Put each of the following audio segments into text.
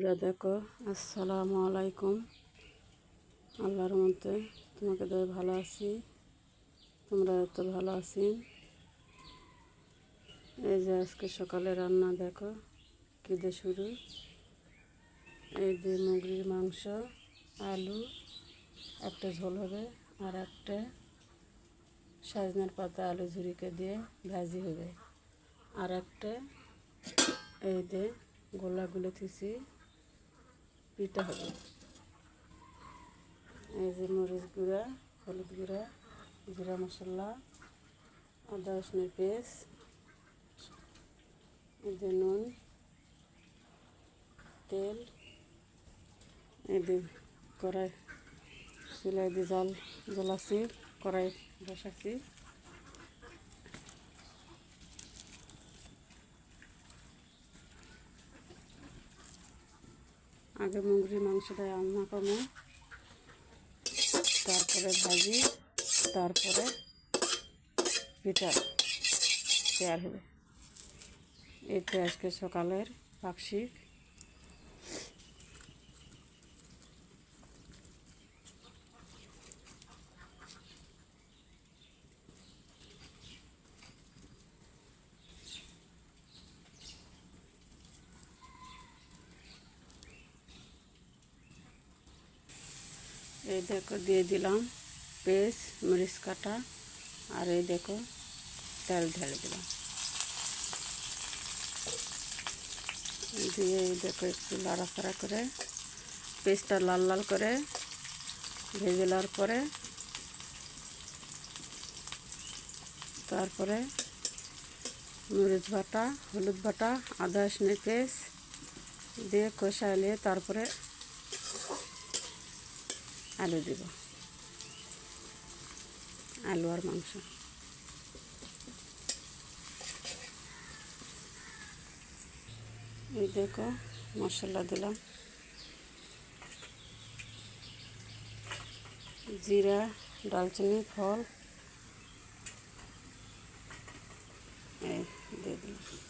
বন্ধুরা, দেখো, আসসালামু আলাইকুম। আল্লাহর মধ্যে তোমাকে দেয় ভালো আছি। তোমরা এত ভালো আছি। এই যে আজকে সকালে রান্না, দেখো কী দিয়ে শুরু। এই যে মুরগির মাংস, আলু, একটা ঝোল হবে আর একটা সাজনার পাতা আলু ঝুরিকে দিয়ে ভাজি হবে। আর একটা এই যে গোলাগুলো থুছি পিঠা হবে। এই যে মরিচ গুঁড়া, হলুদ গুঁড়া, জিরা মশলা, আদা, রসুনের পেস্ট, এই যে নুন, তেল, এই যে কড়াই চুলাই দিয়ে জল জ্বলাছি কড়াই বসাচ্ছি। আগে মুরগির মাংসটা রান্না করব। তারপরে ভাজি, তারপরে পিঠা তৈরি হবে। এটা আজকে সকালের পাকশি এই দেখো দিয়ে দিলাম পেস্ট মরিচ কাটা, আর এই দেখো তেল ঢেলে দিলাম। দিয়ে এই দেখো একটু লাড়াচাড়া করে পেস্টটা লাল লাল করে ভেজে নেওয়ার পরে তারপরে মরিচ বাটা, হলুদ বাটা, আদা, রসুনের পেস্ট দিয়ে কষাইলে তারপরে আলু দিব। আলু আর মাংস। এই দেখো, মশলা দিলাম। জিরা, ডালচিনি, ফল। এই দিয়ে দিলাম।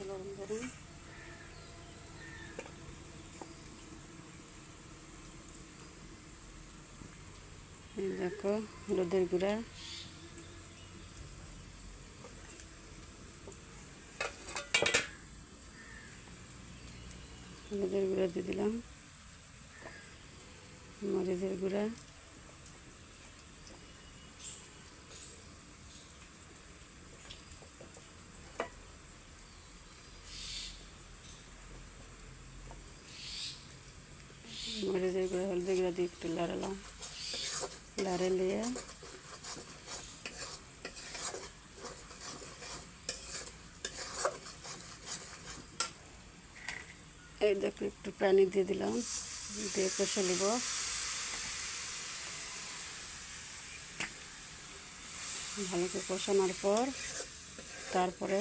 হয়ে গেছিল ধরুন দেখো হলুদের গুঁড়া। হলুদের গুঁড়া দিয়ে দিলাম। মরিচের গুঁড়া মরিচের গুঁড়া হলুদের গুঁড়া দিয়ে একটু লাড়ালাম। লাড়ে নিয়ে এই দেখো একটু পানি দিয়ে দিলাম, দিয়ে কষে নেব। ভালো করে কষানোর পর তারপরে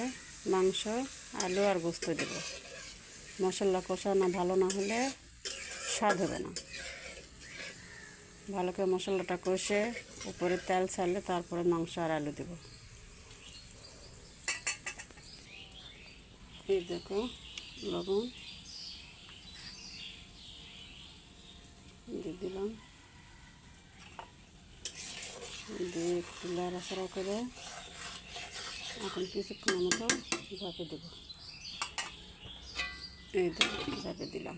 মাংস, আলু আর গোস্ত দেব। মশলা কষানো ভালো না হলে স্বাদ হবে না। ভালো করে মশলাটা কষে উপরে তেল ছাড়লে তারপরে মাংস আর আলু দেব। এই দেখো, লবণ দিয়ে দিলাম। দিয়ে একটু লাড়াচাড়া করে এখন কিছুক্ষণের মতো ঝাঁপে দেব। এই দেখো ঝাঁপে দিলাম।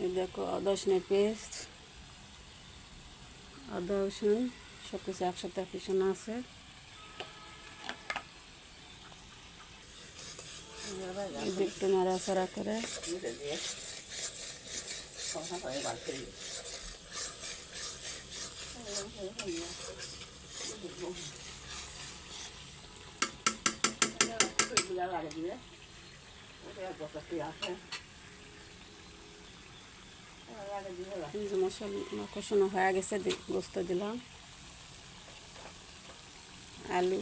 দেখো আদা রসুনের পেস্ট আদা রসুন সব কিছু একসাথে পিছনে আছে একটু নাড়াচাড়া করে এই যে মশলা কষানো হয়ে গেছে গোস্ত দিলাম। আলু।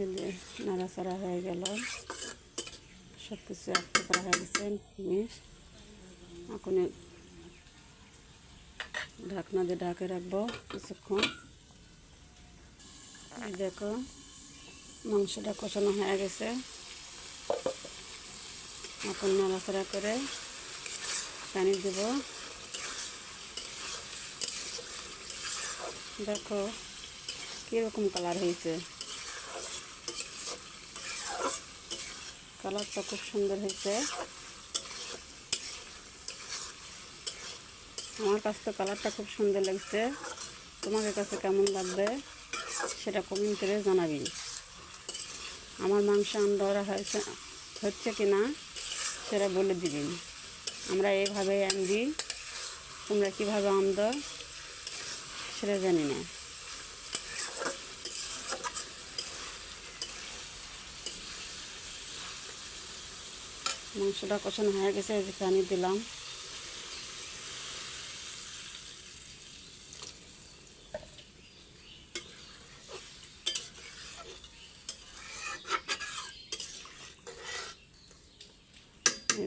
এই যে নাড়াচাড়া হয়ে গেল। সব কিছু একটা করা হয়ে গেছে মিশ এখন ঢাকনা দিয়ে ঢাকে রাখব কিছুক্ষণ। দেখো, মাংসটা কষানো হয়ে গেছে। এখন নাড়াচাড়া করে পানি দেব। দেখো কীরকম কালার হয়েছে। কালারটা খুব সুন্দর হয়েছে। আমার কাছে তো কালারটা খুব সুন্দর লাগছে। তোমাদের কাছে কেমন লাগবে সেটা কমেন্ট করে জানাবি। আমার মাংস আন্ডারা হয়েছে, হচ্ছে কি না সেটা বলে দিবি। আমরা এইভাবে আনবি তোমরা কীভাবে আনদ সেটা জানি না। মাংসটা কষানো হয়ে গেছে পানি দিলাম।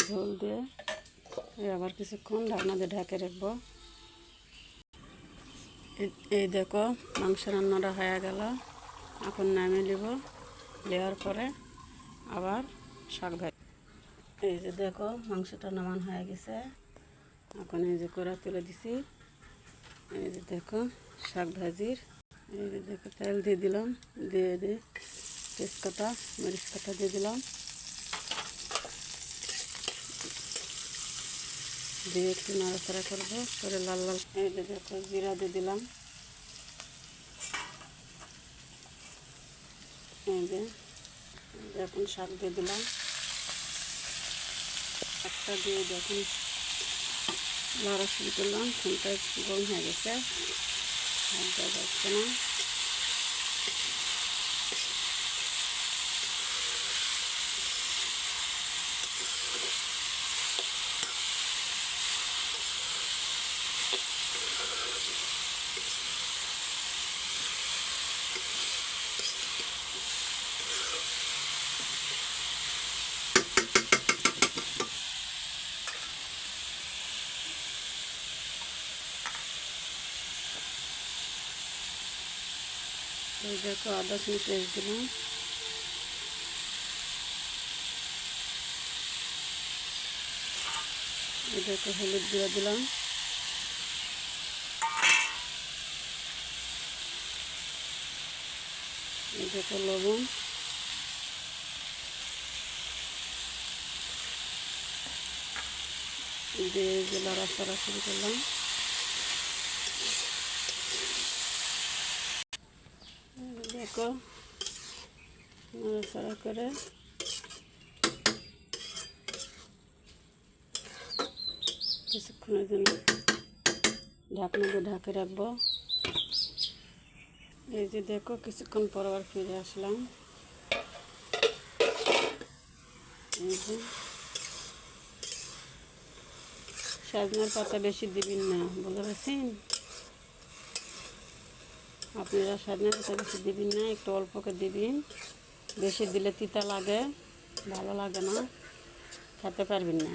ঝোল দিয়ে আবার কিছুক্ষণ ঢাকনা দিয়ে ঢাকে রাখব। এই- দেখো, মাংস রান্নাটা হয়ে গেল। এখন নামিয়ে নিব। দেওয়ার পরে আবার শাক ভাজি। এই যে দেখো, মাংসটা নামান হয়ে গেছে। এখন এই যে কড়া তুলে দিছি। এই যে দেখো, শাক ভাজির। এই যে দেখো, তেল দিয়ে দিলাম, দিয়ে দিয়ে তেজপাতা মরিচ পাতা দিয়ে দিলাম। দিয়ে একটু নাড়াচাড়া করব, করে লাল লাল এই যে দেখো, জিরা দিয়ে দিলাম। এই যে এখন শাক দিয়ে দিলাম। শাকটা দিয়ে যখন লড়া শুরু করলাম ফোনটা গরম হয়ে গেছে। হাত দেওয়া যাচ্ছে না। এই দেখো আদা রসুন পেস্ট দিলাম। দেখো হলুদ দিয়ে দিলাম। দেখো লবণ। দিয়ে লড়াচড়া শুরু করলাম। দেখো। নাড়াচাড়া করে। কিছুক্ষণের জন্য ঢাকনা দিয়ে ঢাকে রাখব। এই যে দেখো, কিছুক্ষণ পর আবার ফিরে আসলাম। এই যে। সাজনার পাতা বেশি দিবেন না, বুঝতে পারছেন? আপনারা সাজনা পাতা বেশি দিবেন না একটু অল্পকে দিবেন বেশি দিলে তিতা লাগে ভালো লাগে না খেতে পারবেন না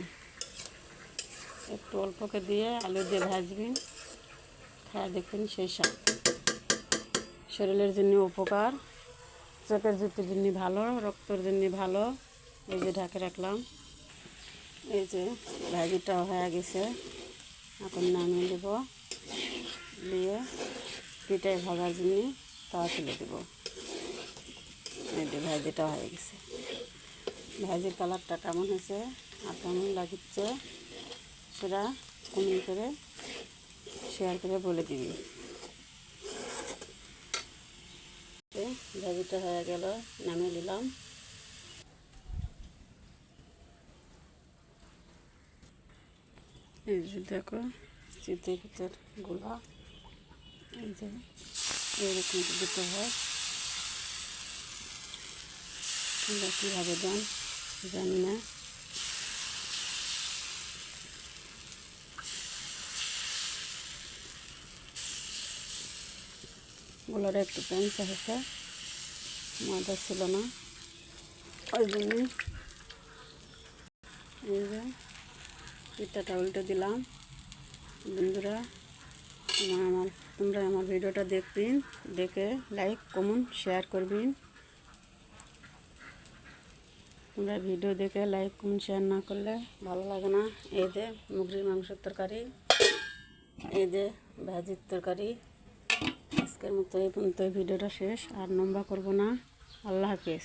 একটু অল্পকে দিয়ে আলু দিয়ে ভাজবেন খাওয়া দেখবেন সেই সব শরীরের জন্য উপকার চোখের জুতির জন্য ভালো রক্তর জন্য ভালো এই যে ঢাকে রাখলাম এই যে ভাজিটা হয়ে গেছে এখন নামিয়ে দেব দিয়ে পিঠায় ভাজার জন্য তাওয়া তুলে দেবো। ভাজিটা হয়ে গেছে। ভাজির কালারটা কেমন হয়েছে? আর কেমন লাগছে? সেটা কমেন্ট করে শেয়ার করে বলে দিবি। ভাজিটা হয়ে গেল, নামিয়ে নিলাম। দেখো শীতের ভিতর গোলা। এই যে, এরকম দুটো হয়, তোমরা কীভাবে দেন, জানি না। গোলাটা একটু প্যাঁচা হয়েছে ময়দা ছিল না। ওই জন্যে এই যে, পিঠাটা উল্টে দিলাম। বন্ধুরা আমার, তোমরা আমার ভিডিওটা দেখবেন, দেখে লাইক কমেন্ট শেয়ার করবেন। তোমরা ভিডিও দেখে লাইক কমেন্ট শেয়ার না করলে ভালো লাগে না। যে মুগরির মাংসের তরকারি যে ভাজির তরকারি। আজকের মতো এই পর্যন্ত ভিডিওটা শেষ, আর লম্বা করব না। আল্লাহ হাফেজ।